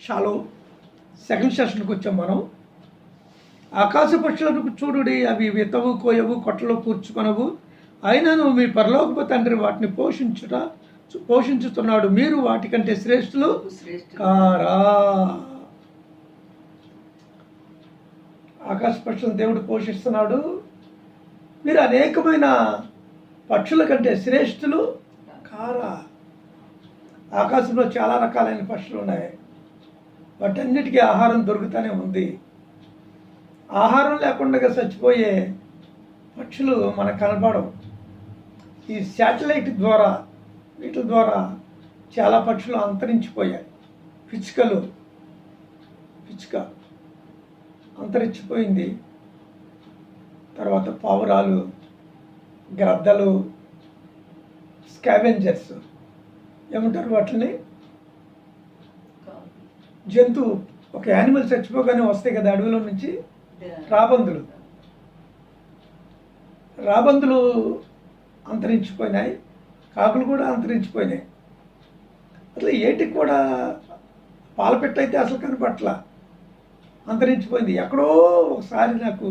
Shallow second సెషన్కి వచ్చాం మనం. ఆకాశ పక్షులకు చూడుడి అవి వితవు కోయవు కొట్టలో కూర్చుకొనవు. అయినను మీ పరలోకపు తండ్రి వాటిని పోషించుట పోషించుతున్నాడు. మీరు వాటికంటే శ్రేష్ఠులు శ్రేష్ఠ కారా. ఆకాశ పక్షులను దేవుడు పోషిస్తున్నాడు. మీరు అనేకమైన పక్షుల కంటే శ్రేష్ఠులు కారా. ఆకాశంలో చాలా రకాలైన పక్షులు ఉన్నాయి. వాటన్నిటికీ ఆహారం దొరుకుతూనే ఉంది. ఆహారం లేకుండా చచ్చిపోయే పక్షులు మనకు కనపడవు ఈ శాటిలైట్ ద్వారా వీటి ద్వారా చాలా పక్షులు అంతరించిపోయాయి. పిచ్చుకలు పిచ్చుక అంతరించిపోయింది. తర్వాత పావురాలు గ్రద్దలు స్కావెంజర్స్ ఏమంటారు వాటిని? జంతువు ఒక యానిమల్ చచ్చిపోగానే వస్తాయి కదా అడవిలో నుంచి? రాబందులు. రాబందులు అంతరించిపోయినాయి కాకులు కూడా అంతరించిపోయినాయి. అసలు ఏటికి కూడా పాలపెట్ట అయితే అసలు కనపట్ల అంతరించిపోయింది. ఎక్కడో ఒకసారి నాకు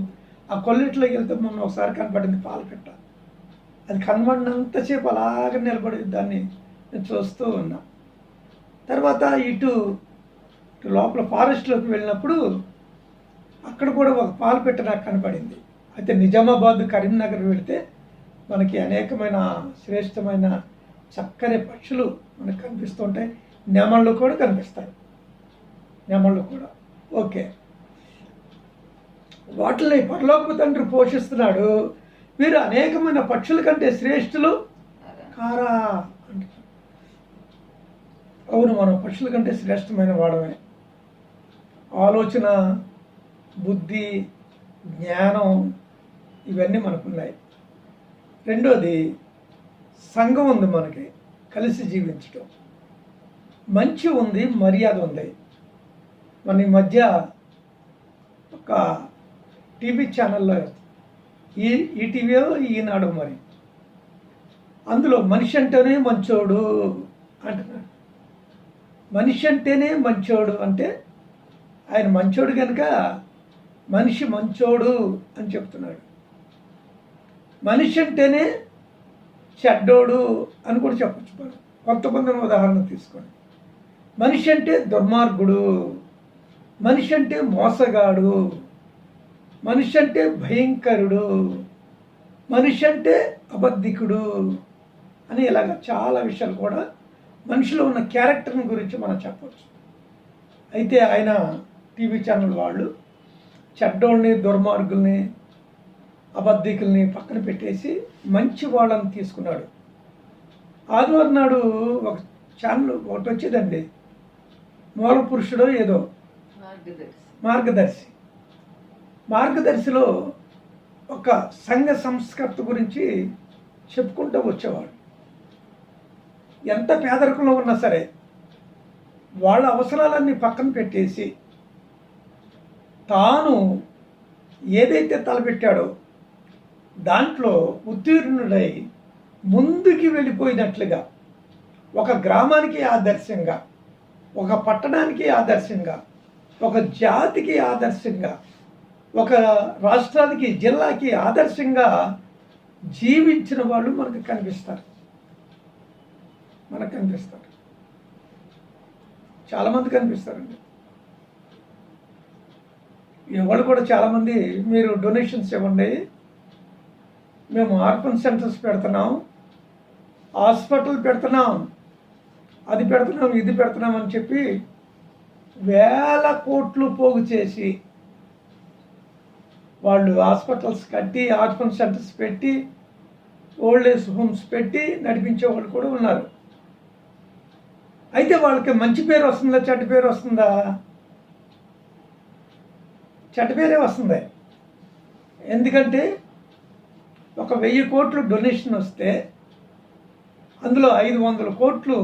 ఆ కొల్లెట్లోకి వెళ్తే మొన్న ఒకసారి కనపడింది పాలపెట్ట. అది కనబడినంతసేపు అలాగే నిలబడి దాన్ని నేను చూస్తూ ఉన్నా. తర్వాత ఇటు లోపల ఫారెస్ట్లోకి వెళ్ళినప్పుడు అక్కడ కూడా ఒక పాలు పెట్ట నాకు కనపడింది. అయితే నిజామాబాద్ కరీంనగర్ వెళితే మనకి అనేకమైన శ్రేష్టమైన చక్కని పక్షులు మనకు కనిపిస్తుంటాయి నెమళ్ళు కూడా కనిపిస్తాయి. నెమళ్ళు కూడా. ఓకే. వాటిని పరలోకపు తండ్రి పోషిస్తున్నాడు. వీరు అనేకమైన పక్షుల కంటే శ్రేష్ఠులు. కారా అంటారు. అవును మనం పక్షుల కంటే శ్రేష్టమైన వాడమే. ఆలోచన బుద్ధి జ్ఞానం ఇవన్నీ మనకున్నాయి. రెండోది సంఘం ఉంది మనకి కలిసి జీవించటం. మంచి ఉంది మర్యాద ఉంది. మన ఈ మధ్య ఒక టీవీ ఛానల్లో ఈ ఈటీవీ ఈనాడు మరి. అందులో మనిషి అంటేనే మంచోడు అంటున్నాడు. మనిషి అంటేనే మంచోడు అంటే ఆయన మంచోడు కనుక మనిషి మంచోడు అని చెప్తున్నాడు. మనిషి అంటేనే చెడ్డోడు అని కూడా చెప్పచ్చు. మనం కొంతమందిని ఉదాహరణ తీసుకోండి. మనిషి అంటే దుర్మార్గుడు మనిషి అంటే మోసగాడు మనిషి అంటే భయంకరుడు మనిషి అంటే అబద్ధికుడు అని ఇలాగ చాలా విషయాలు కూడా మనిషిలో ఉన్న క్యారెక్టర్ని గురించి మనం చెప్పవచ్చు అయితే ఆయన టీవీ ఛానల్ వాళ్ళు చెడ్డోళ్ళని దుర్మార్గుల్ని అబద్ధికుల్ని పక్కన పెట్టేసి మంచి వాళ్ళని తీసుకున్నాడు. ఆదివారం నాడు ఒక ఛానల్ ఒకటి వచ్చేదండి. మూల పురుషుడో ఏదో? మార్గదర్శి. మార్గదర్శి. మార్గదర్శిలో ఒక సంఘ సంస్కర్త గురించి చెప్పుకుంటూ వచ్చేవాడు. ఎంత పేదరికంలో ఉన్నా సరే వాళ్ళ అవసరాలన్నీ పక్కన పెట్టేసి తాను ఏదైతే తలపెట్టాడో దాంట్లో ఉత్తీర్ణుడై ముందుకి వెళ్ళిపోయినట్లుగా ఒక గ్రామానికి ఆదర్శంగా ఒక పట్టణానికి ఆదర్శంగా ఒక జాతికి ఆదర్శంగా ఒక రాష్ట్రానికి జిల్లాకి ఆదర్శంగా జీవించిన వాళ్ళు మనకు కనిపిస్తారు. మనకు కనిపిస్తారు. చాలామంది కనిపిస్తారండి. ఎవరు కూడా చాలామంది మీరు డొనేషన్స్ ఇవ్వండి. మేము ఆర్ఫన్ సెంటర్స్ పెడుతున్నాం. హాస్పిటల్ పెడుతున్నాం. అది పెడుతున్నాం ఇది పెడుతున్నాం అని చెప్పి వేల కోట్లు పోగు చేసి వాళ్ళు హాస్పిటల్స్ కట్టి ఆర్ఫన్ సెంటర్స్ పెట్టి ఓల్డ్ ఏజ్ హోమ్స్ పెట్టి నడిపించే వాళ్ళు కూడా ఉన్నారు. అయితే వాళ్ళకి మంచి పేరు వస్తుందా చెడ్డ పేరు వస్తుందా? చెడ్డ పేరే వస్తుంది. ఎందుకంటే ఒక వెయ్యి కోట్లు డొనేషన్ వస్తే అందులో ఐదు వందల కోట్లు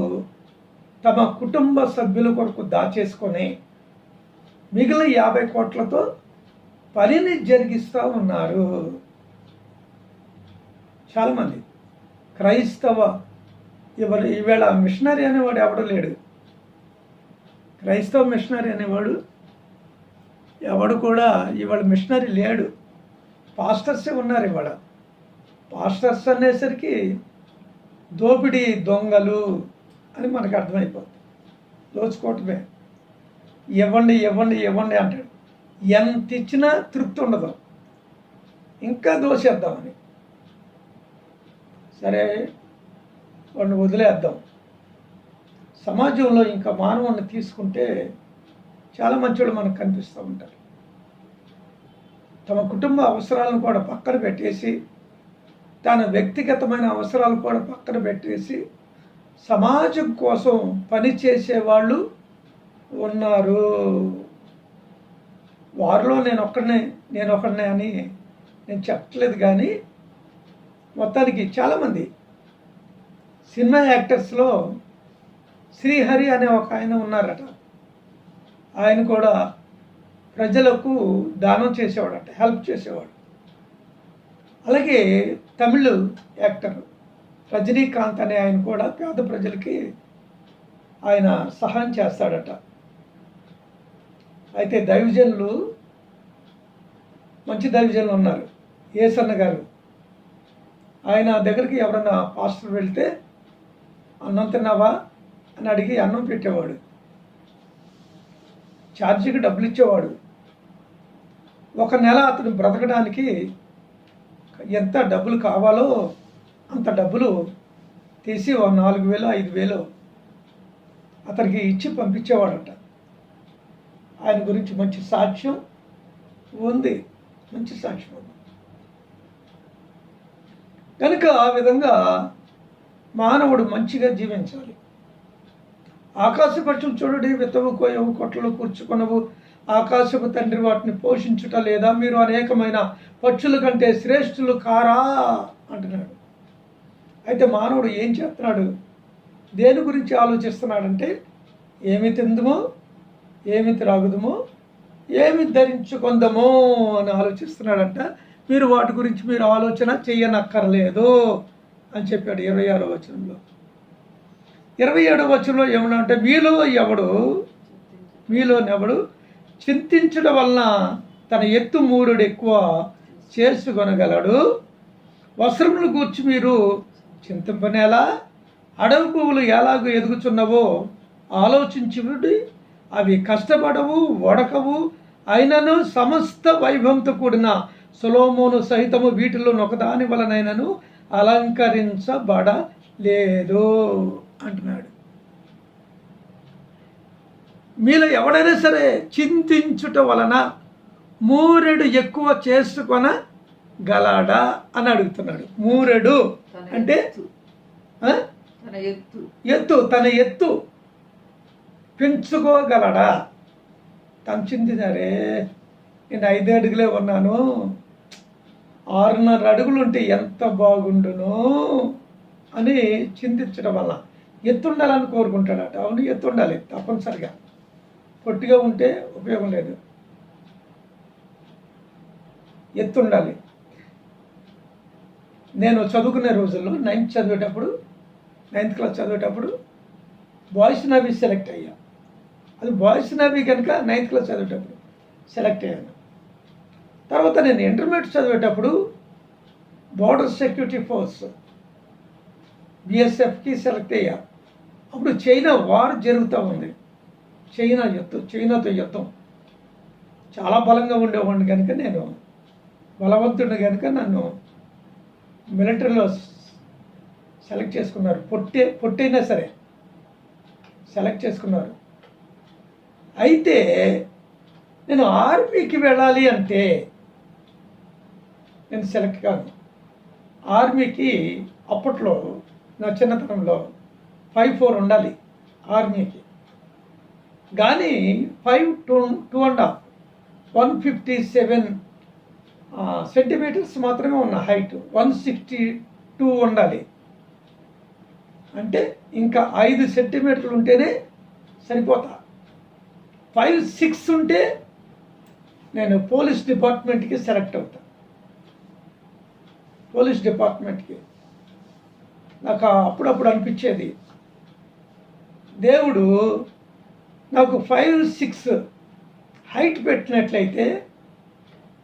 తమ కుటుంబ సభ్యుల కొరకు దాచేసుకొని మిగిలిన యాభై కోట్లతో పనిని జరిగిస్తూ ఉన్నారు. చాలామంది క్రైస్తవ ఎవరు ఈవేళ మిషనరీ అనేవాడు ఎవడో లేడు. క్రైస్తవ మిషనరీ అనేవాడు ఎవడు కూడా ఇవాళ మిషనరీ లేడు. పాస్టర్సే ఉన్నారు ఇవాళ. పాస్టర్స్ అనేసరికి దోపిడీ దొంగలు అని మనకు అర్థమైపోతుంది దోచుకోవటమే ఇవ్వండి ఇవ్వండి ఇవ్వండి అంటాడు. ఎంత ఇచ్చినా తృప్తి ఉండదు. ఇంకా దోసేద్దామని సరే వాడిని వదిలేద్దాం. సమాజంలో ఇంకా మానవుని తీసుకుంటే చాలా మంచోళ్ళు మనకు కనిపిస్తూ ఉంటారు. తమ కుటుంబ అవసరాలను కూడా పక్కన పెట్టేసి తన వ్యక్తిగతమైన అవసరాలు కూడా పక్కన పెట్టేసి సమాజం కోసం పనిచేసే వాళ్ళు ఉన్నారు. వారిలో నేను ఒక్కడనే నేను ఒకడనే అని నేను చెప్పట్లేదు కానీ మొత్తానికి చాలామంది సినిమా యాక్టర్స్లో శ్రీహరి అనే ఒక ఆయన ఉన్నారట. ఆయన కూడా ప్రజలకు దానం చేసేవాడట హెల్ప్ చేసేవాడు. అలాగే తమిళ్ యాక్టర్ రజనీకాంత్ అనే ఆయన కూడా పేద ప్రజలకి ఆయన సహాయం చేస్తాడట. అయితే దైవజనులు మంచి దైవజనులు ఉన్నారు. ఏసన్న గారు ఆయన దగ్గరికి ఎవరన్నా పాస్టర్ వెళ్తే అన్నం తిన్నావా? అని అడిగి అన్నం పెట్టేవాడు. ఛార్జీకి డబ్బులు ఇచ్చేవాడు. ఒక నెల అతను బ్రతకడానికి ఎంత డబ్బులు కావాలో అంత డబ్బులు తీసి ఓ నాలుగు వేలు ఐదు వేలు అతనికి ఇచ్చి పంపించేవాడట. ఆయన గురించి మంచి సాక్ష్యం ఉంది. మంచి సాక్ష్యం ఉంది. కనుక ఆ విధంగా మానవుడు మంచిగా జీవించాలి. ఆకాశపక్షం పక్షులు చూడడి విత్తవు కోయవు కొట్టలు కూర్చుకునవు. ఆకాశపు తండ్రి వాటిని పోషించుట లేదా? మీరు అనేకమైన పక్షుల కంటే శ్రేష్ఠులు కారా? అంటున్నాడు. అయితే మానవుడు ఏం చేస్తున్నాడు? దేని గురించి ఆలోచిస్తున్నాడంటే ఏమి తిందుమో? ఏమి త్రాగుదమో? ఏమి ధరించుకుందామో? అని ఆలోచిస్తున్నాడంట. మీరు వాటి గురించి మీరు ఆలోచన చేయనక్కర్లేదు అని చెప్పాడు ఇరవై ఆరో వచనంలో. ఇరవై ఏడవ వచనంలో ఏమన్నా అంటే మీలో ఎవడు మీలోనెవడు చింతించడం వలన తన ఎత్తు మూరుడు ఎక్కువ చేసుకొనగలడు. వస్త్రములు గూర్చి మీరు చింతింపనేలా? అడవి పువ్వులు ఎలాగో ఎదుగుచున్నవో ఆలోచించుడి. అవి కష్టపడవు వడకవు. అయినను సమస్త వైభవంతో కూడిన సులోమోను సహితము వీటిలో ఒకదాని వలనైనను అలంకరించబడలేదు. అంటున్నాడు. మీలో ఎవడైనా సరే చింతించుట వలన మూరెడు ఎక్కువ చేసుకొన గలాడా అని అడుగుతున్నాడు. మూరెడు అంటే? ఎత్తు. ఆ? తన ఎత్తు. ఎత్తు తన ఎత్తు. పెంచుకోగలడా? తను చింతినారే నేను ఐదు అడుగులే ఉన్నాను. ఆరున్నర అడుగులు ఉంటే ఎంత బాగుండును? అని చింతించడం వల్ల. ఎత్తుండాలని కోరుకుంటాడట. అవును ఎత్తుండాలి తప్పనిసరిగా. పొట్టిగా ఉంటే ఉపయోగం లేదు. ఎత్తుండాలి. నేను చదువుకునే రోజుల్లో నైన్త్ చదివేటప్పుడు నైన్త్ క్లాస్ చదివేటప్పుడు బాయ్స్ నవీ సెలెక్ట్ అయ్యా. అది బాయ్స్ నవీ కనుక నైన్త్ క్లాస్ చదివేటప్పుడు సెలెక్ట్ అయ్యాను. తర్వాత నేను ఇంటర్మీడియట్ చదివేటప్పుడు బార్డర్ సెక్యూరిటీ ఫోర్స్ బిఎస్ఎఫ్కి సెలెక్ట్ అయ్యా. అప్పుడు చైనా వార్ జరుగుతూ ఉంది. చైనా యుద్ధం చైనాతో యుద్ధం. చాలా బలంగా ఉండేవాడిని కనుక నేను. బలవంతుడిని కనుక నన్ను మిలిటరీలో సెలెక్ట్ చేసుకున్నారు. పొట్టే పొట్టైనా సరే సెలెక్ట్ చేసుకున్నారు. అయితే నేను ఆర్మీకి వెళ్ళాలి అంటే నేను సెలెక్ట్ కాను. ఆర్మీకి అప్పట్లో నా చిన్నతనంలో ఫైవ్ ఫోర్ ఉండాలి. ఆర్మీకి కానీ five two two and half. One fifty seven centimetres మాత్రమే ఉన్న హైట్. వన్ సిక్స్టీ టూ ఉండాలి. అంటే ఇంకా ఐదు సెంటీమీటర్లు ఉంటేనే సరిపోతా. ఫైవ్ సిక్స్ ఉంటే నేను పోలీస్ డిపార్ట్మెంట్కి సెలెక్ట్ అవుతా. పోలీస్ డిపార్ట్మెంట్కి. నాకు అప్పుడప్పుడు అనిపించేది దేవుడు నాకు ఫైవ్ సిక్స్ హైట్ పెట్టినట్లయితే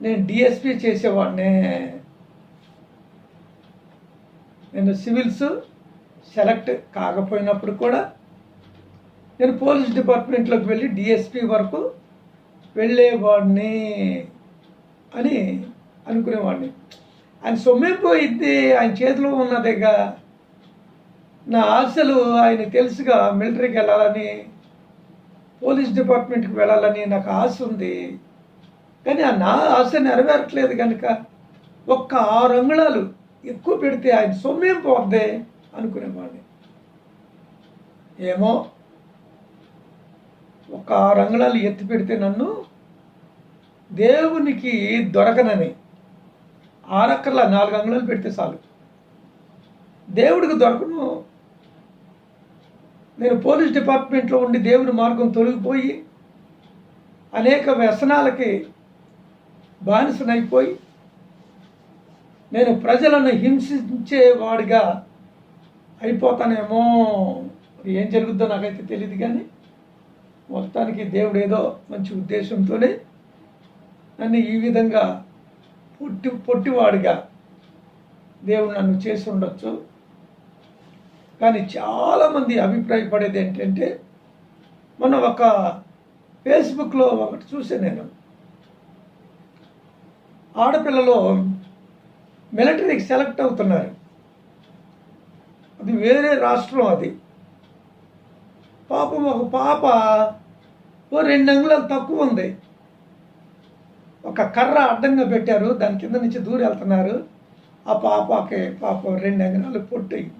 నేను డిఎస్పి చేసేవాడినే. నేను సివిల్స్ సెలెక్ట్ కాకపోయినప్పుడు కూడా నేను పోలీస్ డిపార్ట్మెంట్లోకి వెళ్ళి డిఎస్పి వరకు వెళ్ళేవాడిని అని అనుకునేవాడిని. ఆయన సొమ్మే పోయింది ఆయన చేతిలో ఉన్నదేగా. నా ఆశలు ఆయన తెలుసుగా మిలిటరీకి వెళ్ళాలని పోలీస్ డిపార్ట్మెంట్కి వెళ్ళాలని నాకు ఆశ ఉంది. కానీ ఆ నా ఆశ నెరవేరట్లేదు కనుక ఒక్క ఆరు అంగుళాలు ఎక్కువ పెడితే ఆయన సొమ్మేం పోద్దే అనుకునేవాడిని. ఏమో ఒక ఆరు అంగుళాలు ఎత్తి పెడితే నన్ను దేవునికి దొరకనని. ఆరక్కర్ల నాలుగు అంగుళాలు పెడితే చాలు. దేవుడికి దొరకను నేను పోలీస్ డిపార్ట్మెంట్లో ఉండి దేవుని మార్గం తొలగిపోయి అనేక వ్యసనాలకి బానిసనైపోయి నేను ప్రజలను హింసించేవాడిగా అయిపోతానేమో. ఏం జరుగుద్దో నాకైతే తెలియదు కానీ మొత్తానికి దేవుడు ఏదో మంచి ఉద్దేశంతోనే నన్ను ఈ విధంగా పొట్టి పొట్టివాడిగా దేవుడు నన్ను చేసి ఉండొచ్చు. కానీ చాలామంది అభిప్రాయపడేది ఏంటంటే మొన్న ఒక ఫేస్బుక్లో ఒకటి చూసాను నేను. ఆడపిల్లలు మిలిటరీకి సెలెక్ట్ అవుతున్నారు. అది వేరే రాష్ట్రం అది. పాపం ఒక పాప ఓ రెండు అంగుళాలు తక్కువ ఉంది. ఒక కర్ర అడ్డంగా పెట్టారు. దాని కింద నుంచి దూరం వెళ్తున్నారు ఆ పాపకి పాపం రెండు అంగుళాలు పొట్టి.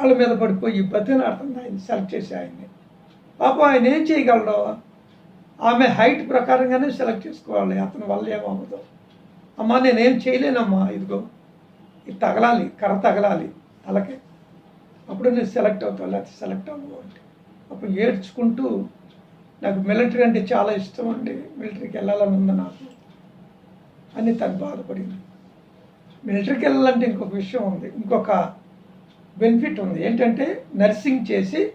కాళ్ళ మీద పడిపోయి బతిలాడుతుంది ఆయన సెలెక్ట్ చేసి ఆయన్ని. పాపం ఆయన ఏం చేయగలడు? ఆమె హైట్ ప్రకారంగానే సెలెక్ట్ చేసుకోవాలి. అతని వల్ల ఏమవ్వదు అమ్మా నేనేం చేయలేనమ్మా. ఇదిగో ఇది తగలాలి కర్ర తగలాలి. అలాగే. అప్పుడు నేను సెలెక్ట్ అవుతాను లేకపోతే సెలెక్ట్ అవ్వవు అంటే అప్పుడు ఏడ్చుకుంటూ నాకు మిలిటరీ అంటే చాలా ఇష్టం అండి. మిలిటరీకి వెళ్ళాలని ఉంది నాకు. అని తను బాధపడింది. మిలిటరీకి వెళ్ళాలంటే ఇంకొక విషయం ఉంది. ఇంకొక బెనిఫిట్ ఉంది. ఏంటంటే నర్సింగ్ చేసి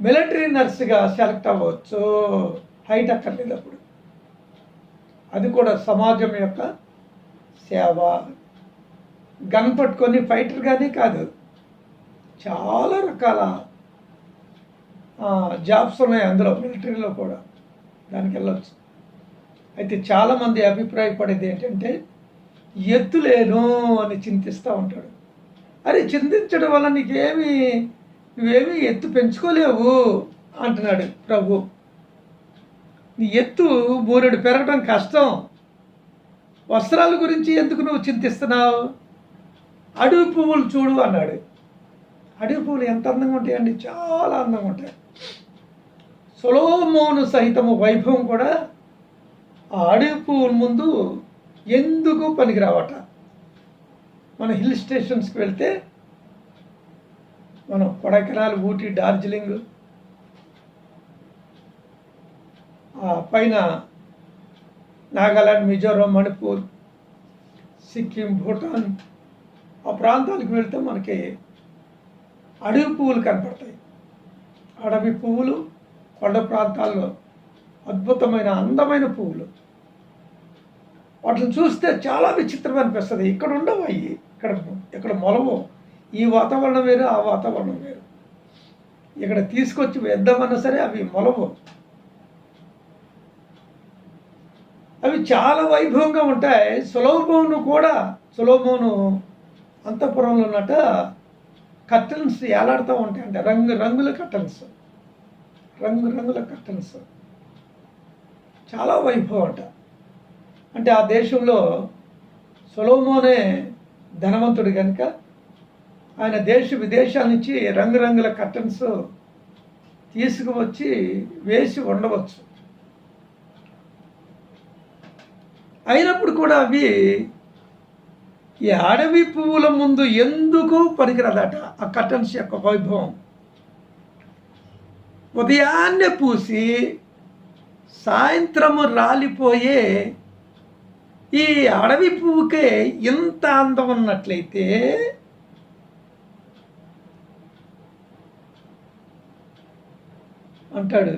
మిలిటరీ నర్స్గా సెలెక్ట్ అవ్వచ్చు. హైట్ అక్కర్లేదు అప్పుడు. అది కూడా సమాజం యొక్క సేవ. గన్ పట్టుకొని ఫైటర్ కానీ కాదు. చాలా రకాల జాబ్స్ ఉన్నాయి అందులో మిలిటరీలో కూడా. దానికి వెళ్ళొచ్చు. అయితే చాలామంది అభిప్రాయపడేది ఏంటంటే ఎత్తులేను అని చింతిస్తూ ఉంటాడు. అరే చింతించడం వల్ల నీకేమి నువ్వేమీ ఎత్తు పెంచుకోలేవు అంటున్నాడు ప్రభు. నీ ఎత్తు మూరెడు పెరగడం కష్టం. వస్త్రాల గురించి ఎందుకు నువ్వు చింతిస్తున్నావు? అడవి పువ్వులు చూడు అన్నాడు. అడవి పువ్వులు ఎంత అందంగా ఉంటాయండి? చాలా అందంగా ఉంటాయి. సొలోమోను సహితము వైభవం కూడా ఆ అడవి పువ్వుల ముందు ఎందుకు పనికిరావట? మన హిల్ స్టేషన్స్కి వెళ్తే మనం కొడైకెనాల్ ఊటీ డార్జిలింగ్ ఆ పైన నాగాలాండ్ మిజోరం మణిపూర్ సిక్కిం భూటాన్ ఆ ప్రాంతాలకు వెళ్తే మనకి అడవి పువ్వులు కనపడతాయి. అడవి పువ్వులు కొండ ప్రాంతాల్లో అద్భుతమైన అందమైన పువ్వులు. వాటిని చూస్తే చాలా విచిత్రం అనిపిస్తుంది ఇక్కడ ఉండవు అవి ఇక్కడ ఇక్కడ మొలవు ఈ వాతావరణం వేరు ఆ వాతావరణం వేరు. ఇక్కడ తీసుకొచ్చి వేద్దామన్నా సరే అవి మొలవు అవి చాలా వైభవంగా ఉంటాయి. సులభమును కూడా సులభమును అంతఃపురంలో ఉన్నట్ట కర్టన్స్ ఏలాడుతూ ఉంటాయంట రంగు రంగుల కర్టన్స్. రంగు రంగుల కర్టన్స్. చాలా వైభవం అంట. అంటే ఆ దేశంలో సొలోమోనే ధనవంతుడు కనుక ఆయన దేశ విదేశాల నుంచి రంగురంగుల కర్టన్స్ తీసుకువచ్చి వేసి ఉండవచ్చు. అయినప్పుడు కూడా అవి ఈ అడవి పువ్వుల ముందు ఎందుకు పనికిరాదట ఆ కర్టన్స్ యొక్క వైభవం. ఉదయాన్నే పూసి సాయంత్రము రాలిపోయే ఈ అడవి పువ్వుకే ఇంత అందం ఉన్నట్లయితే అంటాడు.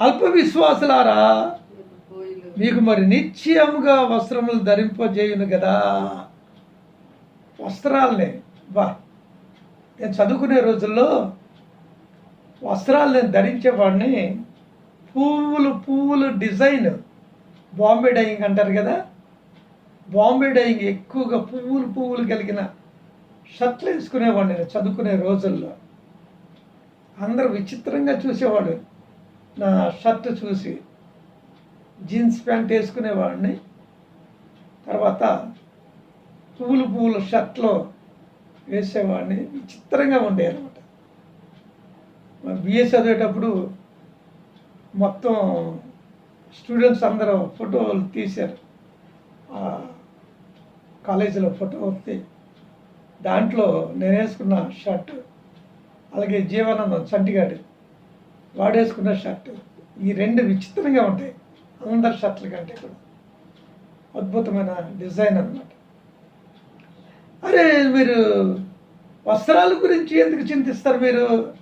అల్ప విశ్వాసులారా మీకు మరి నిశ్చయముగా వస్త్రములు ధరింపజేయును కదా వస్త్రాలనే. బా నేను చదువుకునే రోజుల్లో వస్త్రాలు నేను ధరించేవాడిని. పువ్వులు పువ్వులు డిజైన్. బాంబే డైయింగ్ అంటారు కదా? బాంబే డైయింగ్ ఎక్కువగా పువ్వులు పువ్వులు కలిగిన షర్ట్లు వేసుకునేవాడిని నేను చదువుకునే రోజుల్లో. అందరూ విచిత్రంగా చూసేవాడు నా షర్ట్ చూసి జీన్స్ ప్యాంట్ వేసుకునేవాడిని. తర్వాత పువ్వులు పువ్వులు షర్ట్లో వేసేవాడిని. విచిత్రంగా ఉండే అనమాట బిఏ చదివేటప్పుడు మొత్తం స్టూడెంట్స్ అందరూ ఫోటోలు తీశారు. కాలేజీలో ఫోటో వస్తే దాంట్లో నేను వేసుకున్న షర్ట్ అలాగే జీవానందం చంటిగాడు వాడేసుకున్న షర్ట్ ఈ రెండు విచిత్రంగా ఉంటాయి. అందరి షర్ట్ల కంటే కూడా. అద్భుతమైన డిజైన్ అన్నమాట. అరే మీరు వస్త్రాల గురించి ఎందుకు చింతిస్తారు మీరు?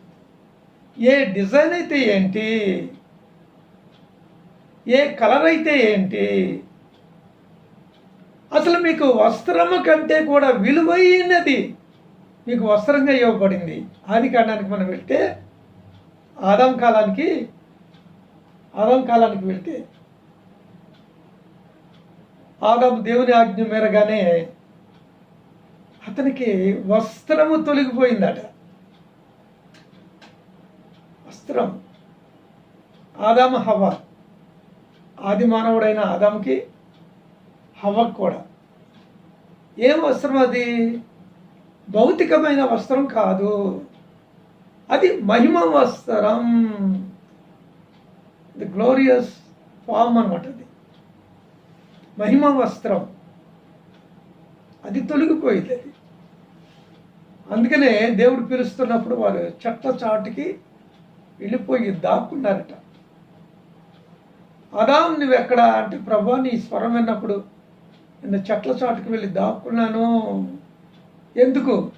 ఏ డిజైన్ అయితే ఏంటి? ఏ కలర్ అయితే ఏంటి? అసలు మీకు వస్త్రము కంటే కూడా విలువైనది మీకు వస్త్రంగా ఇవ్వబడింది. ఆది కాండానికి మనం వెళ్తే ఆదాం కాలానికి ఆదాం కాలానికి వెళ్తే ఆదాం దేవుని ఆజ్ఞ మేరగానే అతనికి వస్త్రము తొలగిపోయిందట. వస్త్రం. ఆదామ హవా ఆది మానవుడైన ఆదాముకి హవ్వకు కూడా. ఏం వస్త్రం అది? భౌతికమైన వస్త్రం కాదు. అది మహిమ వస్త్రం. ది గ్లోరియస్ ఫామ్ అనమాట అది. మహిమ వస్త్రం. అది తొలగిపోయింది అది. అందుకనే దేవుడు పిలుస్తున్నప్పుడు వారు చెట్ల చాటుకి వెళ్ళిపోయి దాక్కున్నారట. అదాం నువ్వు ఎక్కడ? అంటే ప్రభా నీ స్వరం విన్నప్పుడు నేను చెట్ల చాటుకు వెళ్ళి దాక్కున్నాను. ఎందుకు?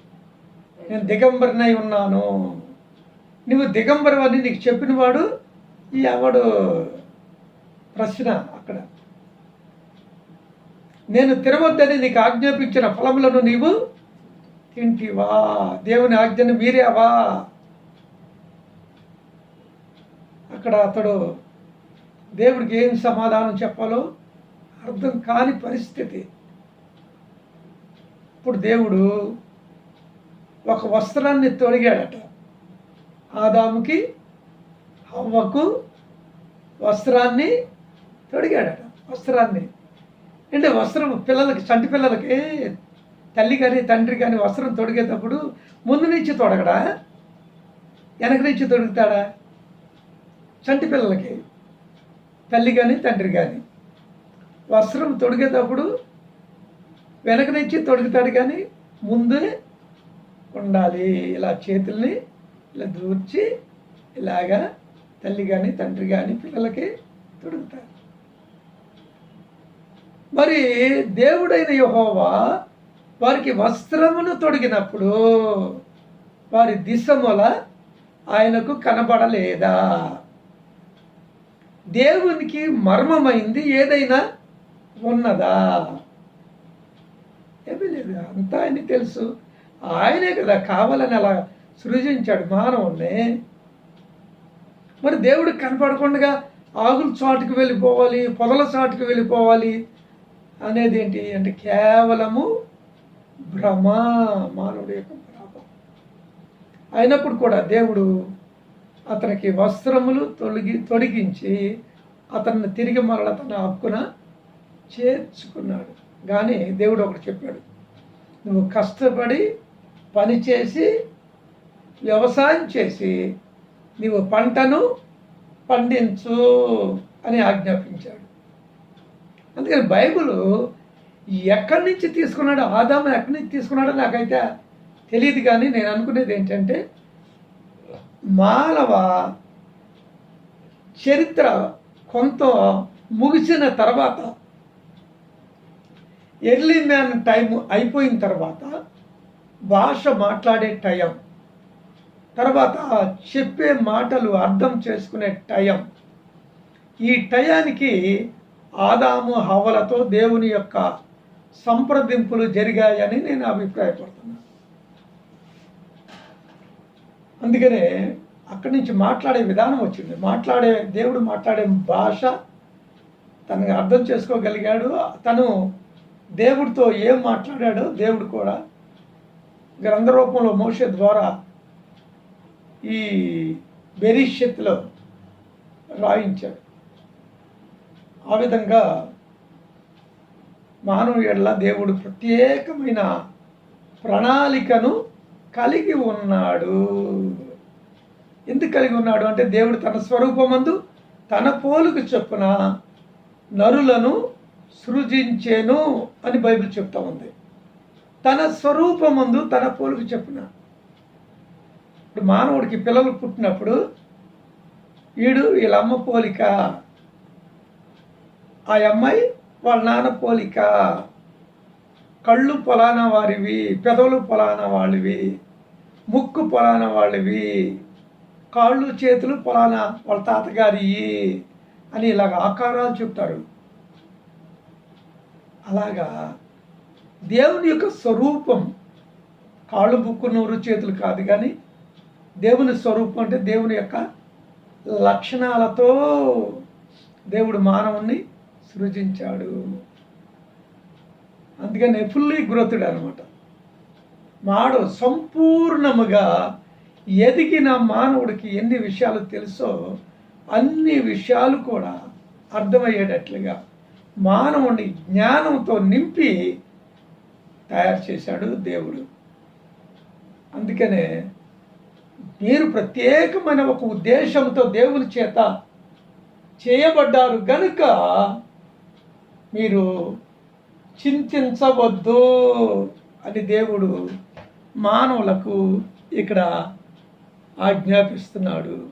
నేను దిగంబరినై ఉన్నాను. నువ్వు దిగంబరం అని నీకు చెప్పినవాడు ఈ ఎవడు ప్రశ్న అక్కడ. నేను తినవద్దని నీకు ఆజ్ఞాపించిన ఫలములను నీవు తింటివా? దేవుని ఆజ్ఞను మీరేవా? అక్కడ అతడు దేవుడికి ఏం సమాధానం చెప్పాలో అర్థం కాని పరిస్థితి. ఇప్పుడు దేవుడు ఒక వస్త్రాన్ని తొడిగాడట. ఆదాముకి అవ్వకు వస్త్రాన్ని తొడిగాడట. వస్త్రాన్ని. అంటే వస్త్రం పిల్లలకి చంటి పిల్లలకి తల్లి కానీ తండ్రి కానీ వస్త్రం తొడిగేటప్పుడు ముందు నుంచి తొడగడా? వెనక నుంచి తొడుగుతాడా? చంటి పిల్లలకి. తల్లి కానీ తండ్రి కానీ వస్త్రం తొడిగేటప్పుడు వెనక నుంచి తొడుగుతాడు కానీ ముందే ఉండాలి. ఇలా చేతుల్ని ఇలా దూర్చి ఇలాగా తల్లి కానీ తండ్రి కానీ పిల్లలకి తొడుగుతారు. మరి దేవుడైన యహోవా వారికి వస్త్రమును తొడిగినప్పుడు వారి దిశముల ఆయనకు కనబడలేదా? దేవునికి మర్మమైంది ఏదైనా ఉన్నదా? ఏమీ లేదు అంతా ఆయన తెలుసు. ఆయనే కదా కావాలని అలా సృజించాడు మానవుణ్ణి. మరి దేవుడికి కనపడకుండా ఆగుల చాటుకు వెళ్ళిపోవాలి పొదల చాటుకు వెళ్ళిపోవాలి అనేది ఏంటి అంటే కేవలము భ్రమ మానవుడి యొక్క భ్రమ అయినప్పుడు కూడా దేవుడు అతనికి వస్త్రములు తొలగి తొడిగించి అతన్ని తిరిగి మరల తన హక్కున చేర్చుకున్నాడు. కానీ దేవుడు ఒకటి చెప్పాడు నువ్వు కష్టపడి పని చేసి వ్యవసాయం చేసి నీవు పంటను పండించు అని ఆజ్ఞాపించాడు. అందుకని బైబుల్ ఎక్కడి నుంచి తీసుకున్నాడో ఆదాము ఎక్కడి నుంచి తీసుకున్నాడో నాకైతే తెలియదు కానీ నేను అనుకునేది ఏంటంటే మానవ చరిత్ర కొంత ముగిసిన తర్వాత ఎర్లీ మ్యాన్ టైం అయిపోయిన తర్వాత భాష మాట్లాడే టైం తర్వాత చెప్పే మాటలు అర్థం చేసుకునే టైం. ఈ టయానికి ఆదాము హవలతో దేవుని యొక్క సంప్రదింపులు జరిగాయని నేను అభిప్రాయపడుతున్నాను అందుకనే అక్కడి నుంచి మాట్లాడే విధానం వచ్చింది. మాట్లాడే దేవుడు మాట్లాడే భాష తనకు అర్థం చేసుకోగలిగాడు. తను దేవుడితో ఏం మాట్లాడాడో దేవుడు కూడా గ్రంథ రూపంలో మోసే ద్వారా ఈ భవిష్యత్తులో రాయించాడు. ఆ విధంగా మానవుడిలా దేవుడు ప్రత్యేకమైన ప్రణాళికను కలిగి ఉన్నాడు. ఎందుకు కలిగి ఉన్నాడు అంటే దేవుడు తన స్వరూపమందు తన పోలుకు చొప్పున నరులను సృజించేను అని బైబిల్ చెప్తా ఉంది. తన స్వరూపమందు తన పోలుకు చెప్పున. ఇప్పుడు మానవుడికి పిల్లలు పుట్టినప్పుడు వీడు వీళ్ళ అమ్మ పోలిక ఆ అమ్మాయి వాళ్ళ నాన్న పోలిక కళ్ళు పొలానా వారివి పెదవులు పొలానా వాళ్ళవి ముక్కు పొలానా వాళ్ళవి కాళ్ళు చేతులు పొలానా వాళ్ళ తాతగారి అని ఇలాగ ఆకారాలు చెప్తాడు. అలాగా దేవుని యొక్క స్వరూపం కాళ్ళు ముక్కు నోరు చేతులు కాదు కానీ దేవుని స్వరూపం అంటే దేవుని యొక్క లక్షణాలతో దేవుడు మానవుణ్ణి సృజించాడు. అందుకని ఫుల్లీ గ్రోత్డ్ అనమాట మాడు సంపూర్ణముగా ఎదిగిన మానవుడికి ఎన్ని విషయాలు తెలుసో అన్ని విషయాలు కూడా అర్థమయ్యేటట్లుగా మానవుని జ్ఞానంతో నింపి తయారు చేశాడు దేవుడు. అందుకనే మీరు ప్రత్యేకమైన ఒక ఉద్దేశంతో దేవుని చేత చేయబడ్డారు గనుక మీరు చింతించవద్దు అని దేవుడు మానవులకు ఇక్కడ ఆజ్ఞాపిస్తున్నాడు.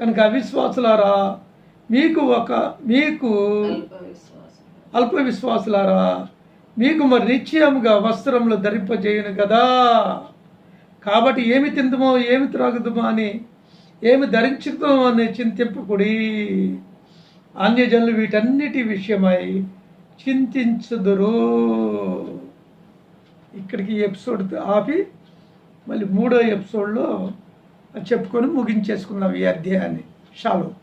కనుక అవిశ్వాసులారా మీకు ఒక మీకు అల్ప విశ్వాసులారా మీకు మరి నిశ్చయముగా వస్త్రములు ధరింపజేయను కదా? కాబట్టి ఏమి తిందుమో ఏమి త్రాగుదుమో అని ఏమి ధరించుదామో అని చింతింపకుడి అన్యజనులు వీటన్నిటి విషయమై చింతించుదురు. ఇక్కడికి ఎపిసోడ్ ఆపి మళ్ళీ మూడో ఎపిసోడ్లో చెప్పుకొని ముగించేసుకున్నాం ఈ అధ్యాయాన్ని. షాలో.